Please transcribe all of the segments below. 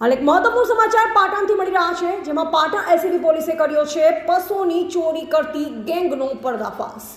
હાલ એક મહત્વપૂર્ણ સમાચાર પાટણથી મળી રહ્યા છે, જેમાં પાટણ એસીબી પોલીસે કર્યો છે, પશુની ચોરી કરતી ગેંગનો પર્દાફાશ.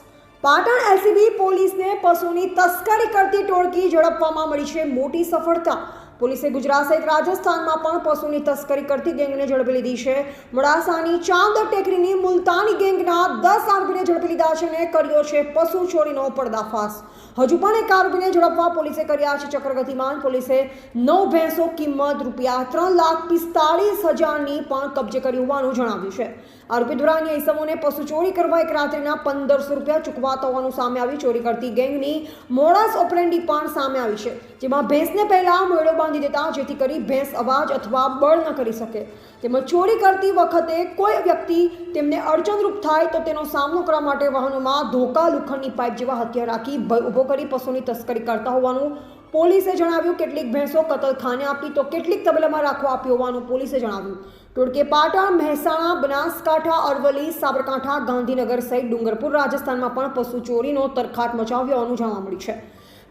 પાટણ એસીબી પોલીસને પશુની તસ્કરી કરતી ટોળકી ઝડપવામાં મળી છે મોટી સફળતા. પોલીસે ગુજરાત સહિત રાજસ્થાનમાં પણ પશુની તસ્કરી કરતી ગેંગને ઝડપી લીધી છે. મોડાસાની ચાંદ ટેકરીની મુલતાની ગેંગના દસ આરોપીને ઝડપી લીધા છે અને કર્યો છે પશુ ચોરીનો પર્દાફાશ. હજુ પણ એક આરોપીને ઝડપવા પોલીસે કર્યા છે ચક્રગતિમાન પોલીસે નવ ભેંસો કિંમત રૂપિયા ત્રણ લાખ પિસ્તાળીસ હજારની પણ કબજે કરી હોવાનું જણાવ્યું છે. આરોપી દ્વારા અન્ય ઇસમોને પશુ ચોરી કરવા એક રાત્રિના પંદરસો રૂપિયા ચૂકવાતા હોવાનું સામે આવ્યું ચોરી કરતી ગેંગની મોડાસ ઓપરેન્ડી પણ સામે આવી છે, જેમાં ભેંસને પહેલા મોડો બાંધી દેતા જેથી કરી ભેંસ અવાજ અથવા બળ ન કરી શકે. તેમજ ચોરી કરતી વખતે કોઈ વ્યક્તિ તેમને અડચણરૂપ થાય તો તેનો સામનો કરવા માટે વાહનોમાં ધોકા લોખંડની પાઇપ જેવા હથિયાર રાખી ભય ઊભો કરી પશુની તસ્કરી કરતા હોવાનું પોલીસે જણાવ્યું. કેટલીક ભેંસો કતલખાને આપી તો કેટલીક તબલામાં રાખવા આપી હોવાનું પોલીસે જણાવ્યું. ટોળકે પાટણ મહેસાણા બનાસકાંઠા અરવલ્લી સાબરકાંઠા ગાંધીનગર સહિત ડુંગરપુર રાજસ્થાનમાં પણ પશુ ચોરીનો તરખાટ મચાવ્યો હોવાનું જાણવા મળ્યું છે.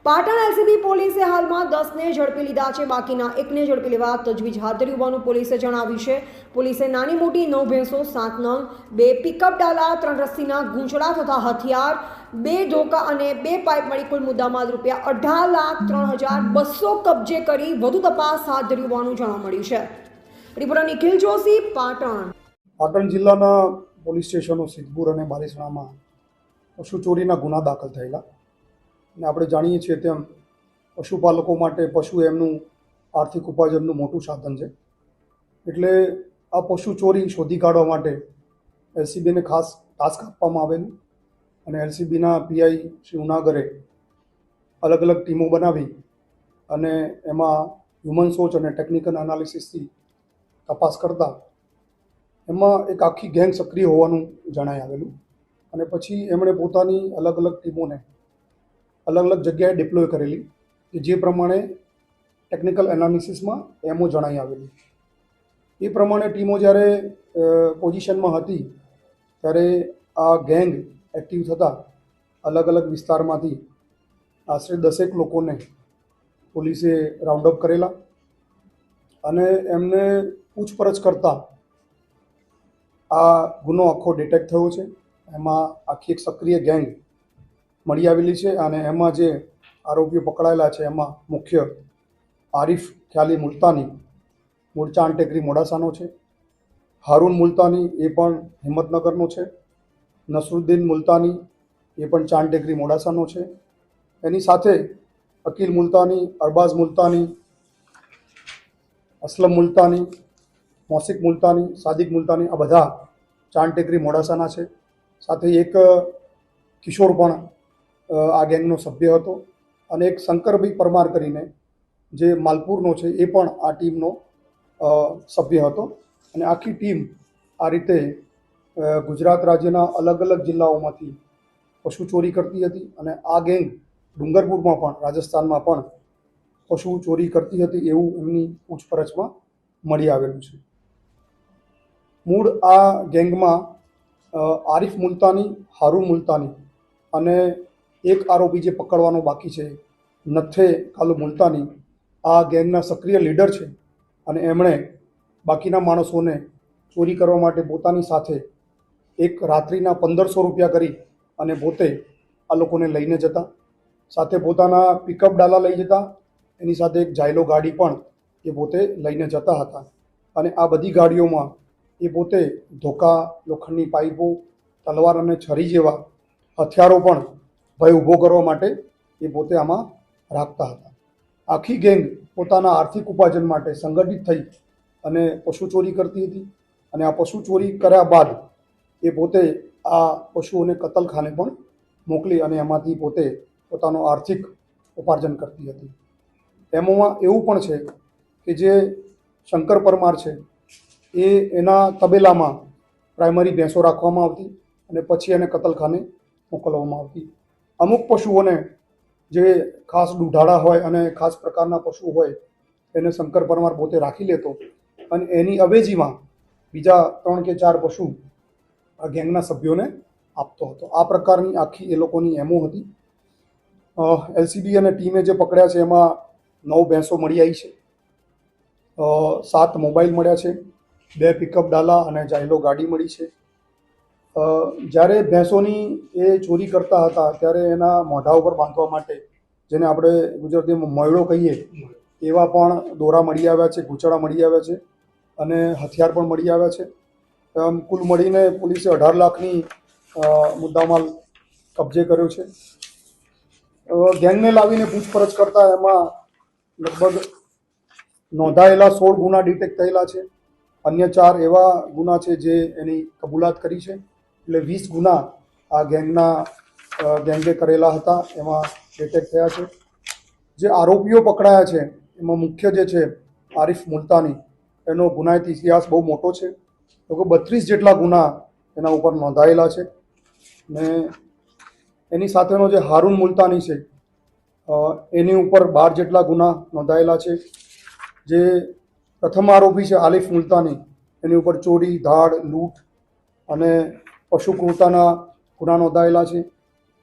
પાટણ એલસીબી પોલીસે હાલમાં દસને ઝડપી લીધા છે, બાકીના એકને ઝડપી લેવા તજવીજ હાથ ધરી હોવાનું પોલીસે જણાવ્યું છે. પોલીસે નાની મોટી નવ ભેંસો, સાત નંગ, બે પિકઅપ ડાલા, ત્રણ રસ્સીના ગૂંચળા તથા હથિયાર, બે ધોકા અને બે પાઇપ મળી કુલ મુદ્દામાલ રૂપિયા અઢાર લાખ ત્રણ હજાર બસો કબજે કરી વધુ તપાસ હાથ ધરી હોવાનું જાણવા મળ્યું છે. રિપોર્ટર નિખિલ જોશી, પાટણ. પાટણ જિલ્લાના પોલીસ સ્ટેશનો સિદ્ધપુર અને બાલેસણામાં પશુ ચોરીના ગુના દાખલ થયેલા. અને આપણે જાણીએ છીએ તેમ પશુપાલકો માટે પશુ એમનું આર્થિક ઉપાર્જનનું મોટું સાધન છે. એટલે આ પશુ ચોરી શોધી કાઢવા માટે એલસીબીને ખાસ ટાસ્ક આપવામાં આવેલું. અને એલસીબીના પીઆઈ શ્રી ઉનાગરે અલગ અલગ ટીમો બનાવી અને એમાં હ્યુમન સોચ અને ટેકનિકલ એનાલિસિસથી તપાસ કરતા એમાં એક આખી ગેંગ સક્રિય હોવાનું જણાઈ આવેલું. અને પછી એમણે પોતાની અલગ અલગ ટીમોને અલગ અલગ જગ્યાએ ડિપ્લોય કરેલી, કે જે પ્રમાણે ટેકનિકલ એનાલિસિસમાં એમઓ જણાઈ આવેલી. એ પ્રમાણે ટીમો જ્યારે પોઝિશનમાં હતી, ત્યારે આ ગેંગ એક્ટિવ થતાં અલગ અલગ વિસ્તારમાંથી આશરે દસેક લોકોને પોલીસે રાઉન્ડ અપ કરેલા. અને એમને પૂછપરછ કરતા આ ગુનો આખો ડિટેક્ટ થયો છે. એમાં આખી એક સક્રિય ગેંગ મળી આવેલી છે અને એમાં જે આરોપીઓ પકડાયેલા છે એમાં મુખ્ય આરિફ ખ્યાલી મુલતાની મૂળ ચાંદ ટેકરી મોડાસાનો છે. હારૂન મુલતાની એ પણ હિંમતનગરનો છે. નસરુદ્દીન મુલતાની એ પણ ચાંદ ટેકરી મોડાસાનો છે. એની સાથે અકીલ મુલતાની, અરબાઝ મુલતાની અસલમ મુલતાની મોસિક મુલતાની, સાદિક મુલતાની આ બધા ચાંદ ટેકરી મોડાસાના છે. સાથે એક કિશોર પણ આ ગેંગનો સભ્ય હતો અને એક શંકરભાઈ પરમાર કરીને જે માલપુરનો છે એ પણ આ ટીમનો સભ્ય હતો. અને આખી ટીમ આ રીતે ગુજરાત રાજ્યના અલગ અલગ જિલ્લાઓમાંથી પશુ ચોરી કરતી હતી અને આ ગેંગ ડુંગરપુરમાં પણ, રાજસ્થાનમાં પણ પશુ ચોરી કરતી હતી એવું એમની પૂછપરછમાં મળી આવેલું છે. મૂળ આ ગેંગમાં આરિફ મુલતાની હારૂ મુલતાની અને એક આરોપી જે પકડવાનો બાકી છે, નથે કાલુ મુલતાની, આ ગેંગના સક્રિય લીડર છે અને એમણે બાકીના માણસોને ચોરી કરવા માટે પોતાની સાથે એક રાત્રિના પંદરસો રૂપિયા કરી અને પોતે આ લોકોને લઈને જતા, સાથે પોતાના પિકઅપ ડાલા લઈ જતા એની સાથે એક જાયલો ગાડી પણ એ પોતે લઈને જતા હતા. અને આ બધી ગાડીઓમાં એ પોતે ધોકા, લોખંડની પાઇપો, તલવાર અને છરી જેવા હથિયારો પણ ભય ઊભો કરવા માટે એ પોતે આમાં રાખતા હતા. આખી ગેંગ પોતાના આર્થિક ઉપાર્જન માટે સંગઠિત થઈ અને પશુ ચોરી કરતી હતી અને આ પશુ ચોરી કર્યા બાદ એ પોતે આ પશુઓને કતલખાને પણ મોકલી અને એમાંથી પોતે પોતાનો આર્થિક ઉપાર્જન કરતી હતી. એમાં એવું પણ છે કે જે શંકર પરમાર છે, એ એના તબેલામાં પ્રાઇમરી ભેંસો રાખવામાં આવતી અને પછી એને કતલખાને મોકલવામાં આવતી. અમુક પશુઓને જે ખાસ દુધાળા હોય અને ખાસ પ્રકારના પશુ હોય, એને શંકર પરમાર પોતે રાખી લેતો અને એની અવેજીમાં બીજા ત્રણ કે ચાર પશુ આ ગેંગના સભ્યોને આપતો હતો. આ પ્રકારની આખી એ લોકોની એમો હતી. એલસીબી અને ટીમે જે પકડ્યા છે, એમાં નવ ભેંસો મળી આવી છે. સાત મોબાઈલ મળ્યા છે. બે પિકઅપ ડાલા અને જાયલો ગાડી મળી છે. જ્યારે ભેંસોની એ ચોરી કરતા હતા, ત્યારે એના મોઢા ઉપર બાંધવા માટે, જેને આપણે ગુજરાતીમાં મોયડો કહીએ, એવા પણ દોરા મળી આવ્યા છે ઘૂંચડા મળી આવ્યા છે અને હથિયાર પણ મળી આવ્યા છે. આમ, કુલ મળીને પોલીસે અઢાર લાખની મુદ્દામાલ કબજે કર્યો છે. ગેંગને લાવીને પૂછપરછ કરતા એમાં લગભગ નોંધાયેલા સોળ ગુના ડિટેક્ટ થયેલા છે. અન્ય ચાર એવા ગુના છે જે એની કબૂલાત કરી છે. એટલે વીસ ગુના આ ગેંગના ગેંગે કરેલા હતા, એમાં ડિટેક્ટ થયા છે. જે આરોપીઓ પકડાયા છે, એમાં મુખ્ય જે છે, આરિફ મુલતાની. એનો ગુનાહિત ઇતિહાસ બહુ મોટો છે. લોકો બત્રીસ જેટલા ગુના એના ઉપર નોંધાયેલા છે. ને એની સાથેનો જે હારૂન મુલતાની છે એની ઉપર બાર જેટલા ગુના નોંધાયેલા છે. જે પ્રથમ આરોપી છે આલિફ મુલતાની, એની ઉપર ચોરી, ધાડ, લૂંટ અને પશુ ક્રૂરતાના ગુના નોંધાયેલા છે.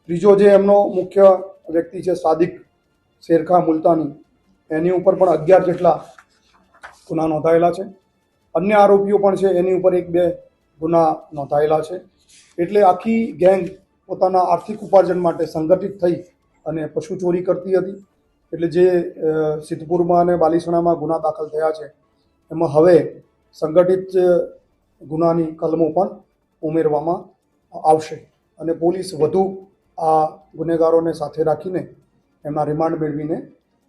ત્રીજો જે એમનો મુખ્ય વ્યક્તિ છે સાદિક શેરખા મુલતાની, એની ઉપર પણ અગિયાર જેટલા ગુના નોંધાયેલા છે. અન્ય આરોપીઓ પણ છે, એની ઉપર એક બે ગુના નોંધાયેલા છે. એટલે આખી ગેંગ પોતાના આર્થિક ઉપાર્જન માટે સંગઠિત થઈ અને પશુ ચોરી કરતી હતી. એટલે જે સિદ્ધપુરમાં અને બાલીસણામાં ગુના દાખલ થયા છે, એમાં હવે સંગઠિત ગુનાની કલમો પણ ઉમેરવામાં આવશે. અને પોલીસ વધુ આ ગુનેગારોને સાથે રાખીને એમના રિમાન્ડ મેળવીને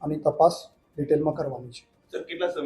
આની તપાસ ડિટેલમાં કરવાની છે. કેટલા સમય